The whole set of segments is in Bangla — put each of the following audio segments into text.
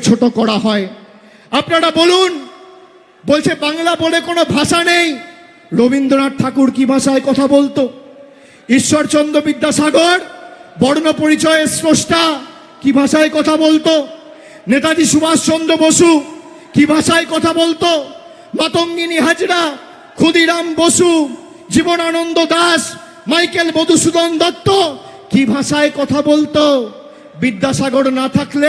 ছোট করা হয়। আপনারা বলুন, বলছে বাংলা বলে কোনো ভাষা নেই। রবীন্দ্রনাথ ঠাকুর কি ভাষায় কথা বলতো? ঈশ্বরচন্দ্র বিদ্যাসাগর, বর্ণ পরিচয়ের স্রষ্টা, কি ভাষায় কথা বলতো? নেতাজি সুভাষচন্দ্র বসু কি ভাষায় কথা বলতো? মাতঙ্গিনী হাজরা, ক্ষুদিরাম বসু, জীবনানন্দ দাস, মাইকেল মধুসূদন দত্ত কি ভাষায় কথা বলতো? বিদ্যাসাগর না থাকলে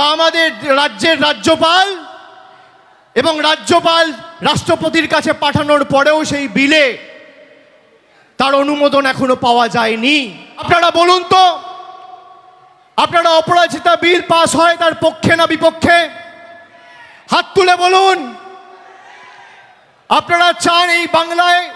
বা আমাদের রাজ্যের রাজ্যপাল এবং রাজ্যপাল রাষ্ট্রপতির কাছে পাঠানোর পরেও সেই বিলে তার অনুমোদন এখনও পাওয়া যায়নি। আপনারা বলুন তো, আপনারা অপরাজিতা বিল পাস হয় তার পক্ষে না বিপক্ষে? হাত তুলে বলুন। আপনারা চান এই বাংলায়